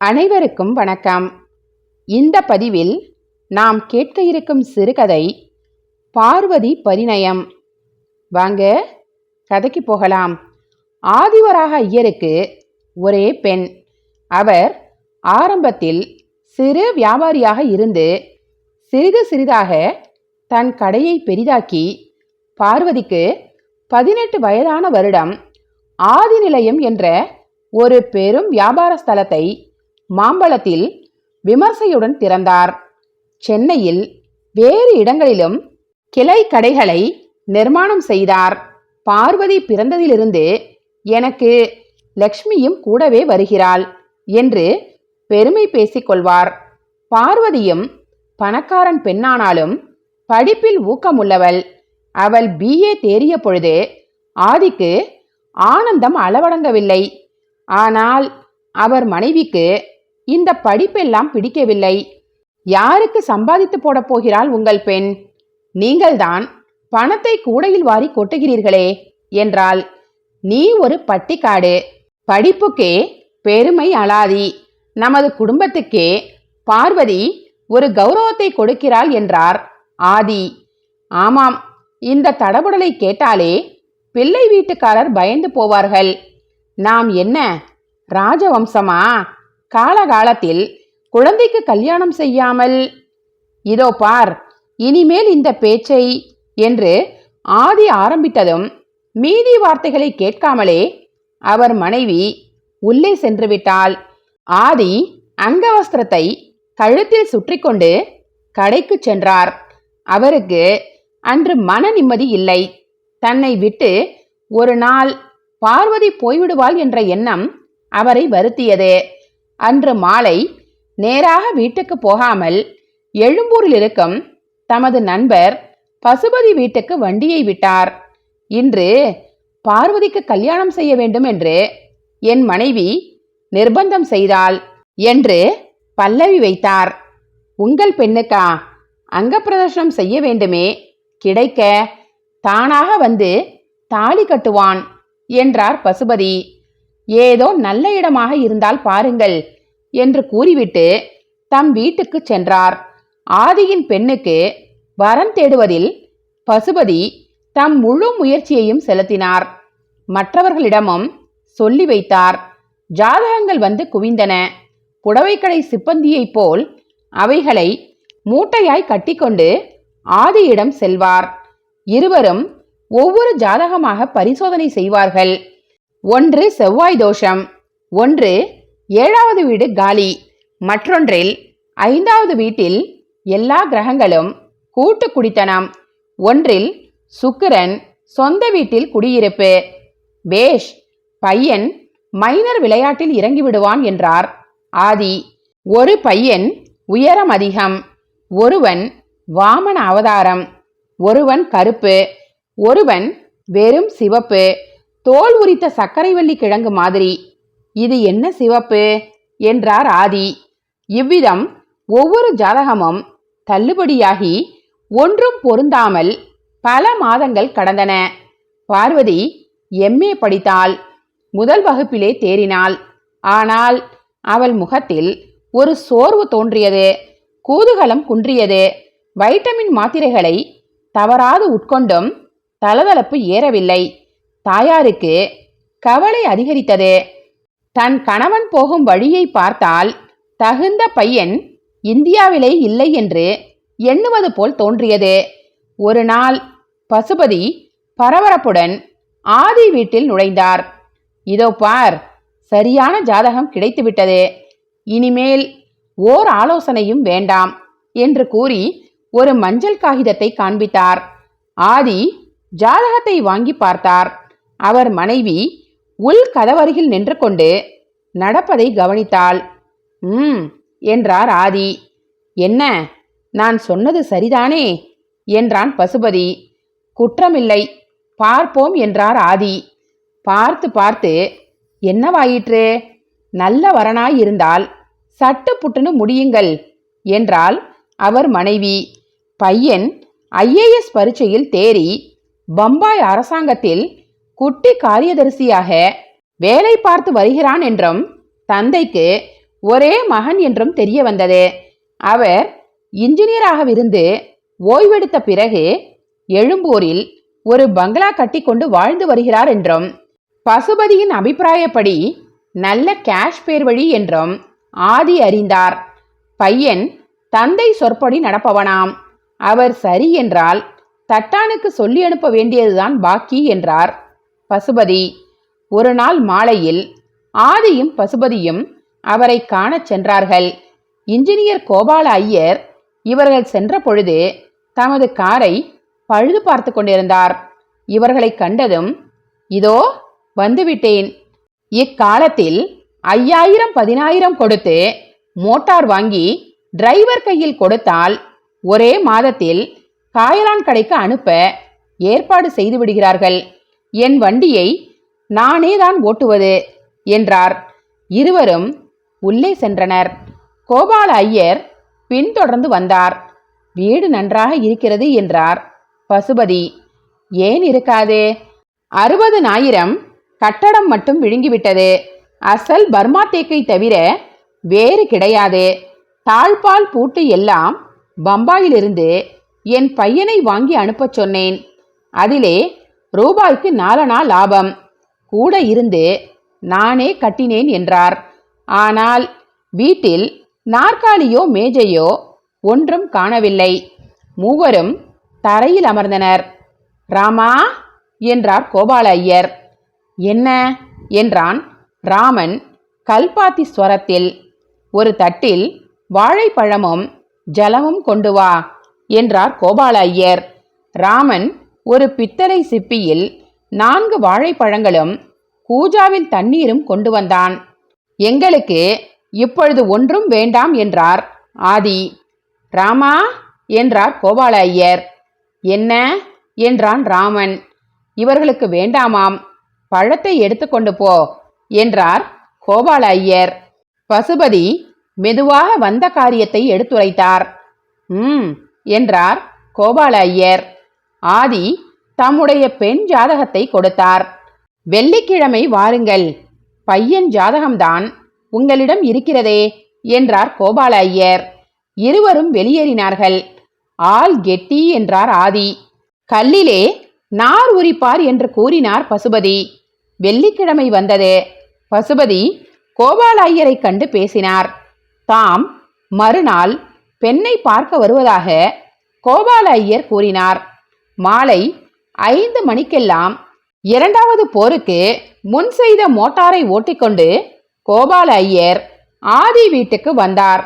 அனைவருக்கும் வணக்கம். இந்த பதிவில் நாம் கேட்க இருக்கும் சிறுகதை பார்வதி பரிணயம். வாங்க கதைக்கு போகலாம். ஆதிவராக ஐயருக்கு ஒரே பெண். அவர் ஆரம்பத்தில் சிறு வியாபாரியாக இருந்து சிறிது சிறிதாக தன் கடையை பெரிதாக்கி பார்வதிக்கு பதினெட்டு வயதான வருடம் ஆதிநிலையம் என்ற ஒரு பெரும் வியாபார ஸ்தலத்தை மாம்பழத்தில் விமர்சையுடன் திறந்தார். சென்னையில் வேறு இடங்களிலும் கிளை கடைகளை நிர்மாணம் செய்தார். பார்வதி பிறந்ததிலிருந்து எனக்கு லக்ஷ்மியும் கூடவே வருகிறாள் என்று பெருமை பேசிக்கொள்வார் பார்வதியும் பணக்காரன் பெண்ணானாலும் படிப்பில் ஊக்கமுள்ளவள். அவள் பிஏ தேறிய பொழுது ஆதிக்கு ஆனந்தம் அளவடங்கவில்லை. ஆனால் அவர் மனைவிக்கு இந்த படிப்பெல்லாம் பிடிக்கவில்லை. யாருக்கு சம்பாதித்து போடப் போகிறாள் உங்கள் பெண்? நீங்கள்தான். பணத்தை கூடையில் வாரி கொட்டுகிறீர்களே என்றால் நீ ஒரு பட்டிக்காடு. படிப்புக்கே பெருமை அலாதி. நமது குடும்பத்துக்கே பார்வதி ஒரு கௌரவத்தை கொடுக்கிறாள் என்றார் ஆதி. ஆமாம் இந்த தடபுடலை கேட்டாலே பிள்ளை வீட்டுக்காரர் பயந்து போவார்கள். நாம் என்ன? ராஜவம்சமா? காலகாலத்தில் குழந்தைக்கு கல்யாணம் செய்யாமல் இதோ பார் இனிமேல் இந்த பேச்சை என்று ஆதி ஆரம்பித்ததும் மீதி வார்த்தைகளை கேட்காமலே அவர் மனைவி உள்ளே சென்று விட்டாள் ஆதி அங்கவஸ்திரத்தை கழுத்தில் சுற்றிக்கொண்டு கடைக்கு சென்றார். அவருக்கு அன்று மன நிம்மதி இல்லை. தன்னை விட்டு ஒரு நாள் பார்வதி போய்விடுவாள் என்ற எண்ணம் அவரை வருத்தியது. அன்று மாலை நேராக வீட்டுக்கு போகாமல் எழும்பூரில் இருக்கும் தமது நண்பர் பசுபதி வீட்டுக்கு வண்டியை விட்டார். இன்று பார்வதிக்கு கல்யாணம் செய்ய வேண்டும் என்று என் மனைவி நிர்பந்தம் செய்தாள் என்று பல்லவி வைத்தார். உங்கள் பெண்ணுக்கா அங்கப்பிரதர்ஷனம் செய்ய வேண்டுமே. கிடைக்க தானாக வந்து தாலி கட்டுவான் என்றார் பசுபதி. ஏதோ நல்ல இடமாக இருந்தால் பாருங்கள் என்று கூறிவிட்டு தம் வீட்டுக்கு சென்றார். ஆதியின் பெண்ணுக்கு வரன் தேடுவதில் பசுபதி தம் முழு முயற்சியையும் செலுத்தினார். மற்றவர்களிடமும் சொல்லி வைத்தார். ஜாதகங்கள் வந்து குவிந்தன. புடவைக்கடை சிப்பந்தியைப் போல் அவைகளை மூட்டையாய் கட்டிக்கொண்டு ஆதியிடம் செல்வார். இருவரும் ஒவ்வொரு ஜாதகமாக பரிசோதனை செய்வார்கள். ஒன்று செவ்வாய் தோஷம் ஒன்று ஏழாவது வீடு காலி மற்றொன்றில் ஐந்தாவது வீட்டில் எல்லா கிரகங்களும் கூட்டு குடித்தனம் ஒன்றில் சுக்கிரன் சொந்த வீட்டில் குடியிருப்பு பேஷ் பையன் மைனர் விளையாட்டில் இறங்கி விடுவான் என்றார். ஆதி ஒரு பையன் உயரம் அதிகம் ஒருவன் வாமன அவதாரம் ஒருவன் கருப்பு ஒருவன் வெறும் சிவப்பு தோல் உரித்த சர்க்கரைவள்ளி கிழங்கு மாதிரி. இது என்ன சிவப்பு? என்றார் ஆதி. இவ்விதம் ஒவ்வொரு ஜாதகமும் தள்ளுபடியாகி ஒன்றும் பொருந்தாமல் பல மாதங்கள் கடந்தன. பார்வதி எம்ஏ படித்தாள். முதல் வகுப்பிலே தேறினாள். ஆனால் அவள் முகத்தில் ஒரு சோர்வு தோன்றியது. கூதுகலம் குன்றியது. வைட்டமின் மாத்திரைகளை தவறாது உட்கொண்டும் தளதளப்பு ஏறவில்லை. தாயாருக்கு கவலை அதிகரித்தது. தன் கணவன் போகும் வழியை பார்த்தால் தகுந்த பையன் இந்தியாவிலே இல்லை என்று எண்ணுவது போல் தோன்றியது. ஒரு நாள் பசுபதி பரபரப்புடன் ஆதி வீட்டில் நுழைந்தார். இதோ பார் சரியான ஜாதகம் கிடைத்துவிட்டது. இனிமேல் ஓர் ஆலோசனையும் வேண்டாம் என்று கூறி ஒரு மஞ்சள் காகிதத்தை காண்பித்தார். ஆதி ஜாதகத்தை வாங்கி பார்த்தார். அவர் மனைவி உள் கதவருகில் நின்று கொண்டு நடப்பதை கவனித்தாள். ம் என்றார் ஆதி. என்ன நான் சொன்னது சரிதானே? என்றான் பசுபதி. குற்றமில்லை பார்ப்போம் என்றார் ஆதி. பார்த்து பார்த்து என்னவாயிற்று? நல்ல வரனாயிருந்தால் சட்டு புட்டுன்னு முடியுங்கள் என்றால் அவர் மனைவி. பையன் ஐஏஎஸ் பரீட்சையில் தேறி பம்பாய் அரசாங்கத்தில் குட்டி காரியதரிசியாக வேலை பார்த்து வருகிறான் என்றும் தந்தைக்கு ஒரே மகன் என்றும் தெரிய வந்தது. அவர் இன்ஜினியராகவிருந்து ஓய்வெடுத்த பிறகு எழும்பூரில் ஒரு பங்களா கட்டிக்கொண்டு வாழ்ந்து வருகிறார் என்றும் பசுபதியின் அபிப்பிராயப்படி நல்ல கேஷ் பேர் வழி என்றும் ஆதி அறிந்தார். பையன் தந்தை சொற்படி நடப்பவனாம். அவர் சரி என்றால் தட்டானுக்கு சொல்லி அனுப்ப வேண்டியதுதான் பாக்கி என்றார். பசுபதி. ஒரு நாள் மாலையில் ஆதியும் பசுபதியும் அவரை காணச் சென்றார்கள். இன்ஜினியர் கோபால ஐயர் இவர்கள் சென்ற பொழுது தமது காரை பழுது பார்த்து கொண்டிருந்தார். இவர்களை கண்டதும் இதோ வந்துவிட்டேன். இக்காலத்தில் ஐயாயிரம் பதினாயிரம் கொடுத்து மோட்டார் வாங்கி டிரைவர் கையில் கொடுத்தால் ஒரே மாதத்தில் காயலான் கடைக்கு அனுப்ப ஏற்பாடு செய்து விடுகிறார்கள். என் வண்டியை நானே தான் ஓட்டுவது என்றார். இருவரும் உள்ளே சென்றனர். கோபால ஐயர் பின்தொடர்ந்து வந்தார். வீடு நன்றாக இருக்கிறது என்றார் பசுபதி. ஏன் இருக்காது? அறுபதுனாயிரம் கட்டடம் மட்டும் விழுங்கிவிட்டது. அசல் பர்மா தேக்கை தவிர வேறு கிடையாது. தாழ்பால் பூட்டு எல்லாம் பம்பாயிலிருந்து என் பையனை வாங்கி அனுப்பச் சொன்னேன். அதிலே ரூபாய்க்கு நாலனா லாபம்? கூட இருந்து நானே கட்டினேன் என்றார். ஆனால் வீட்டில் நாற்காலியோ மேஜையோ ஒன்றும் காணவில்லை. மூவரும் தரையில் அமர்ந்தனர். ராமா! என்றார் கோபால ஐயர் என்ன? என்றான் ராமன் கல்பாத்தி ஸ்வரத்தில். ஒரு தட்டில் வாழைப்பழமும் ஜலமும் கொண்டு வா என்றார் கோபால ஐயர் ராமன் ஒரு பித்தளை சிப்பியில் நான்கு வாழைப்பழங்களும் கூஜாவில் தண்ணீரும் கொண்டு வந்தான். எங்களுக்கு இப்பொழுது ஒன்றும் வேண்டாம் என்றார். ஆதி ராமா என்றார் கோபால ஐயர் என்ன? என்றான் ராமன். இவர்களுக்கு வேண்டாமாம் பழத்தை எடுத்துக்கொண்டு போ என்றார் கோபால ஐயர் பசுபதி மெதுவாக வந்த காரியத்தை எடுத்துரைத்தார். ம் என்றார் கோபால ஐயர் ஆதி தம்முடைய பெண் ஜாதகத்தை கொடுத்தார். வெள்ளிக்கிழமை வாருங்கள். பையன் ஜாதகம்தான். உங்களிடம் இருக்கிறதே என்றார் கோபால ஐயர் இருவரும் வெளியேறினார்கள். ஆள் கெட்டி என்றார் ஆதி. கல்லிலே நார் உரிப்பார் என்று கூறினார் பசுபதி. வெள்ளிக்கிழமை வந்தது. பசுபதி கோபால ஐயரை கண்டு பேசினார். தாம் மறுநாள் பெண்ணை பார்க்க வருவதாக கோபால ஐயர் கூறினார். மாலை ஐந்து மணிக்கெல்லாம் இரண்டாவது போருக்கு முன் செய்த மோட்டாரை ஓட்டிக்கொண்டு கோபால ஐயர் ஆதி வீட்டுக்கு வந்தார்.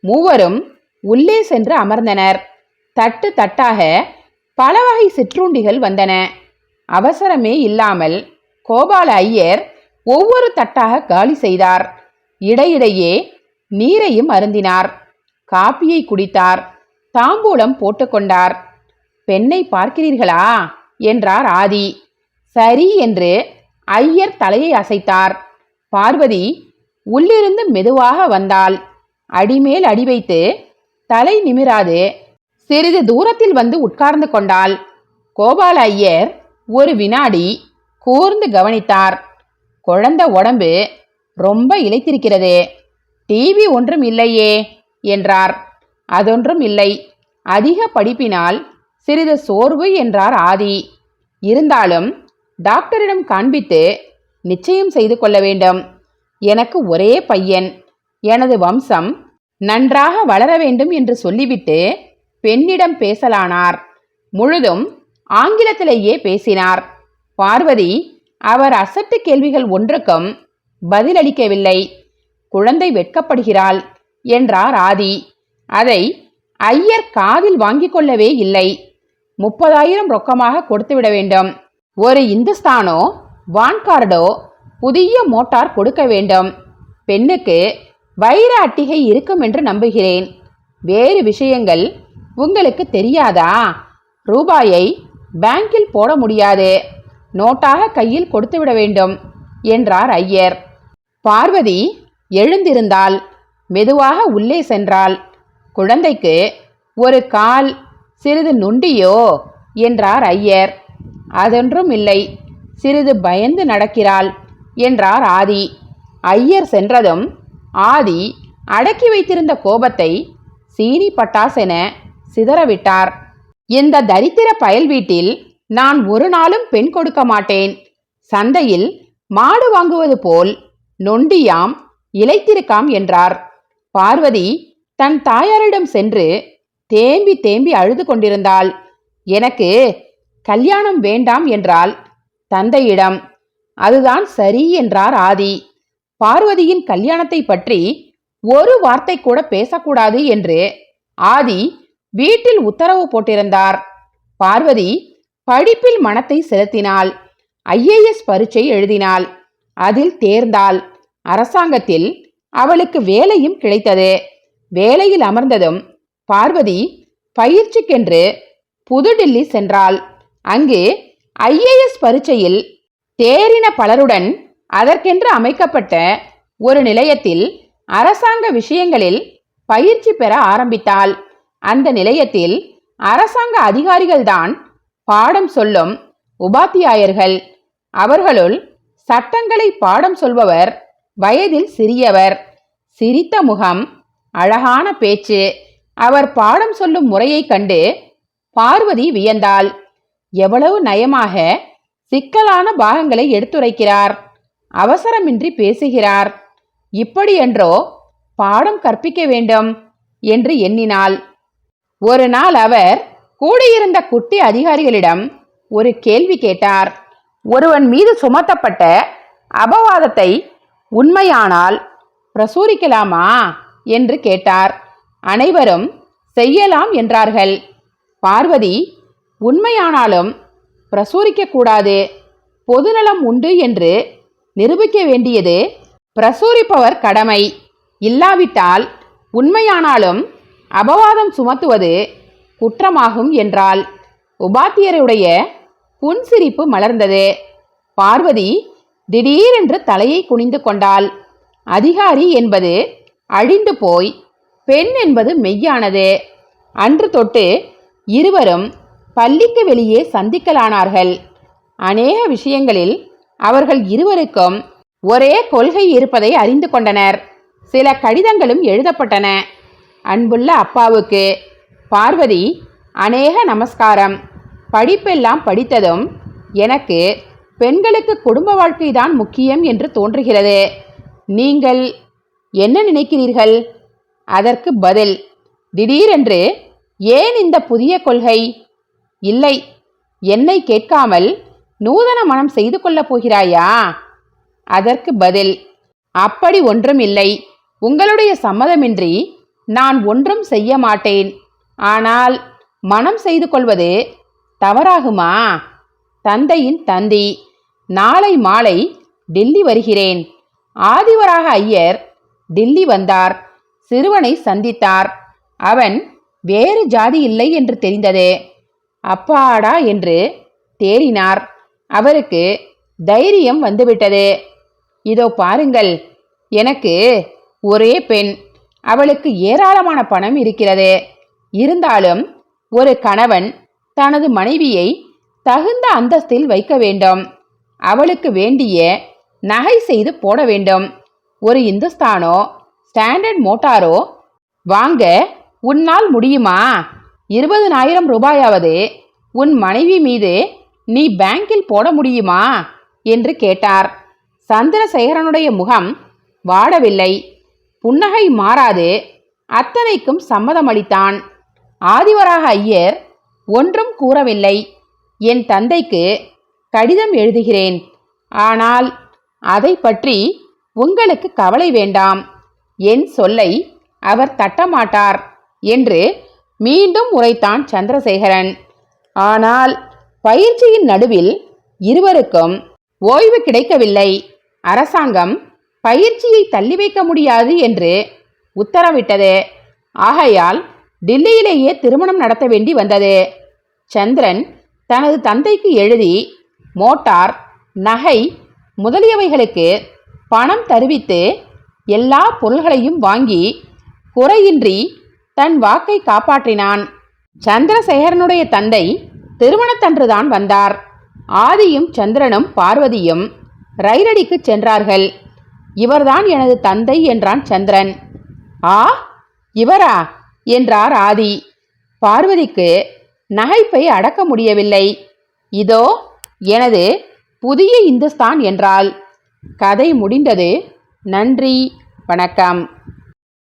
மூவரும் உள்ளே சென்று அமர்ந்தனர். தட்டு தட்டாக பல வகை சிற்றுண்டிகள் வந்தன. அவசரமே இல்லாமல் கோபால ஐயர் ஒவ்வொரு தட்டாக காலி செய்தார். இடையிடையே நீரையும் அருந்தினார். காப்பியை குடித்தார். தாம்பூலம் போட்டுக்கொண்டார். பெண்ணை பார்க்கிறீர்களா? என்றார் ஆதி. சரி என்று ஐயர் தலையை அசைத்தார். பார்வதி உள்ளிருந்து மெதுவாக வந்தாள். அடிமேல் அடி வைத்து தலை நிமிராது சிறிது தூரத்தில் வந்து உட்கார்ந்து கொண்டாள். கோபால ஐயர் ஒரு வினாடி கூர்ந்து கவனித்தார். குழந்தை உடம்பு ரொம்ப இழைத்திருக்கிறது டிவி ஒன்றும் இல்லையே என்றார். அதொன்றும் இல்லை. அதிக படிப்பினால் சிறிது சோர்வு என்றார் ஆதி. இருந்தாலும் டாக்டரிடம் காண்பித்து நிச்சயம் செய்து கொள்ள வேண்டும். எனக்கு ஒரே பையன். எனது வம்சம் நன்றாக வளர வேண்டும் என்று சொல்லிவிட்டு பெண்ணிடம் பேசலானார். முழுதும் ஆங்கிலத்திலேயே பேசினார். பார்வதி அவர் அசட்டு கேள்விகள் ஒன்றுக்கும் பதிலளிக்கவில்லை. குழந்தை வெட்கப்படுகிறாள் என்றார் ஆதி. அதை ஐயர் காதில் வாங்கிக் கொள்ளவே இல்லை. முப்பதாயிரம் ரொக்கமாக கொடுத்துவிட வேண்டும். ஒரு இந்துஸ்தானோ வான்கார்டோ புதிய மோட்டார் கொடுக்க வேண்டும். பெண்ணுக்கு வைர அட்டிகை இருக்கும் என்று நம்புகிறேன். வேறு விஷயங்கள் உங்களுக்கு தெரியாதா? ரூபாயை பேங்கில் போட முடியாது. நோட்டாக கையில் கொடுத்துவிட வேண்டும் என்றார் ஐயர். பார்வதி எழுந்திருந்தால் மெதுவாக உள்ளே சென்றாள். குழந்தைக்கு ஒரு கால் சிறிது நொண்டியோ? என்றார் ஐயர். அதொன்றும் இல்லை. சிறிது பயந்து நடக்கிறாள் என்றார் ஆதி. ஐயர் சென்றதும் ஆதி அடக்கி வைத்திருந்த கோபத்தை சீனி பட்டாசென சிதறவிட்டார். இந்த தரித்திர பயல் வீட்டில் நான் ஒரு நாளும் பெண் கொடுக்க மாட்டேன். சந்தையில் மாடு வாங்குவது போல் நொண்டியாம் இழைத்திருக்காம் என்றார். பார்வதி தன் தாயாரிடம் சென்று தேம்பி தேம்பி அழுது கொண்டிருந்தாள். எனக்கு கல்யாணம் வேண்டாம் என்றாள் தந்தையிடம். அதுதான் சரி என்றார் ஆதி. பார்வதியின் கல்யாணத்தை பற்றி ஒரு வார்த்தை கூட பேசக்கூடாது என்று ஆதி வீட்டில் உத்தரவு போட்டிருந்தார். பார்வதி படிப்பில் மனத்தை செலுத்தினாள். ஐஏஎஸ் பரீட்சை எழுதினாள். அதில் தேர்ந்தாள். அரசாங்கத்தில் அவளுக்கு வேலையும் கிடைத்தது. வேலையில் அமர்ந்ததும் பார்வதி பயிற்சிக்கென்று புதுடில்லி சென்றாள். அங்கு ஐஏஎஸ் பரீட்சையில் தேறின பலருடன் அதற்கென்று அமைக்கப்பட்ட ஒரு நிலையத்தில் அரசாங்க விஷயங்களில் பயிற்சி பெற ஆரம்பித்தாள். அந்த நிலையத்தில் அரசாங்க அதிகாரிகள்தான் பாடம் சொல்லும் உபாத்தியாயர்கள். அவர்களுள் சட்டங்களை பாடம் சொல்பவர் வயதில் சிறியவர். சிரித்த முகம் அழகான பேச்சு அவர் பாடம் சொல்லும் முறையைக் கண்டு பார்வதி வியந்தாள். எவ்வளவு நயமாக சிக்கலான பாகங்களை எடுத்துரைக்கிறார். அவசரமின்றி பேசுகிறார். இப்படியென்றோ பாடம் கற்பிக்க வேண்டும் என்று எண்ணினாள். ஒரு நாள் அவர் கூடியிருந்த குட்டி அதிகாரிகளிடம் ஒரு கேள்வி கேட்டார். ஒருவன் மீது சுமத்தப்பட்ட அபவாதத்தை உண்மையானால் பிரசூரிக்கலாமா? என்று கேட்டார். அனைவரும் செய்யலாம் என்றார்கள். பார்வதி உண்மையானாலும் பிரசூரிக்கக்கூடாது. பொதுநலம் உண்டு என்று நிரூபிக்க வேண்டியது பிரசூரிப்பவர் கடமை. இல்லாவிட்டால் உண்மையானாலும் அபவாதம் சுமத்துவது குற்றமாகும் என்றால் உபாத்தியருடைய புன்சிரிப்பு மலர்ந்தது. பார்வதி திடீரென்று தலையை குனிந்து கொண்டாள். அதிகாரி என்பது அழிந்து போய் பெண் என்பது மெய்யானது. அன்று தொட்டு இருவரும் பள்ளிக்கு வெளியே சந்திக்கலானார்கள். அநேக விஷயங்களில் அவர்கள் இருவருக்கும் ஒரே கொள்கை இருப்பதை அறிந்து கொண்டனர். சில கடிதங்களும் எழுதப்பட்டன. அன்புள்ள அப்பாவுக்கு பார்வதி அநேக நமஸ்காரம். படிப்பெல்லாம் படித்ததும் எனக்கு பெண்களுக்கு குடும்ப வாழ்க்கைதான் முக்கியம் என்று தோன்றுகிறது. நீங்கள் என்ன நினைக்கிறீர்கள்? அதற்கு பதில் திடீரென்று ஏன் இந்த புதிய கொள்கை? இல்லை என்னை கேட்காமல் நூதன மனம் செய்து கொள்ளப் போகிறாயா? அதற்கு பதில் அப்படி ஒன்றும் இல்லை. உங்களுடைய சம்மதமின்றி நான் ஒன்றும் செய்ய மாட்டேன். ஆனால் மனம் செய்து கொள்வது தவறாகுமா? தந்தையின் தந்தி நாளை மாலை டெல்லி வருகிறேன். ஆதிவராக ஐயர் டெல்லி வந்தார். சிறுவனை சந்தித்தார். அவன் வேறு ஜாதி இல்லை என்று தெரிந்தது. அப்பாடா என்று தேறினார். அவருக்கு தைரியம் வந்துவிட்டது. இதோ பாருங்கள். எனக்கு ஒரே பெண். அவளுக்கு ஏராளமான பணம் இருக்கிறது. இருந்தாலும் ஒரு கணவன் தனது மனைவியை தகுந்த அந்தஸ்தில் வைக்க வேண்டும். அவளுக்கு வேண்டிய நகை செய்து போட வேண்டும். ஒரு இந்துஸ்தானோ ஸ்டாண்டர்ட் மோட்டாரோ? வாங்க உன்னால் முடியுமா? இருபதனாயிரம் ரூபாயாவது உன் மனைவி மீது நீ பேங்கில் போட முடியுமா? என்று கேட்டார். சந்திரசேகரனுடைய முகம் வாடவில்லை. புன்னகை மாறாது. அத்தனைக்கும் சம்மதமளித்தான் ஆதிவராக ஐயர் ஒன்றும் கூறவில்லை. என் தந்தைக்கு கடிதம் எழுதுகிறேன். ஆனால் அதை பற்றி உங்களுக்கு கவலை வேண்டாம். என் சொல்லை அவர் தட்டமாட்டார் என்று மீண்டும் உரைத்தான் சந்திரசேகரன். ஆனால் பயிற்சியின் நடுவில் இருவருக்கும் ஓய்வு கிடைக்கவில்லை. அரசாங்கம் பயிற்சியை தள்ளி வைக்க முடியாது என்று உத்தரவிட்டது. ஆகையால் டில்லியிலேயே திருமணம் நடத்த வேண்டி வந்தது. சந்திரன் தனது தந்தைக்கு எழுதி மோட்டார் நகை முதலியவைகளுக்கு பணம் தருவித்து எல்லா பொருள்களையும் வாங்கி குறையின்றி தன் வாக்கை காப்பாற்றினான். சந்திரசேகரனுடைய தந்தை திருமணத்தன்றுதான் வந்தார். ஆதியும் சந்திரனும் பார்வதியும் ரயிலடிக்கு சென்றார்கள். இவர்தான் எனது தந்தை என்றான் சந்திரன். ஆ இவரா? என்றார் ஆதி. பார்வதிக்கு நகைப்பை அடக்க முடியவில்லை. இதோ எனது புதிய இந்துஸ்தான் என்றால் கதை முடிந்தது. நன்றி. வணக்கம்.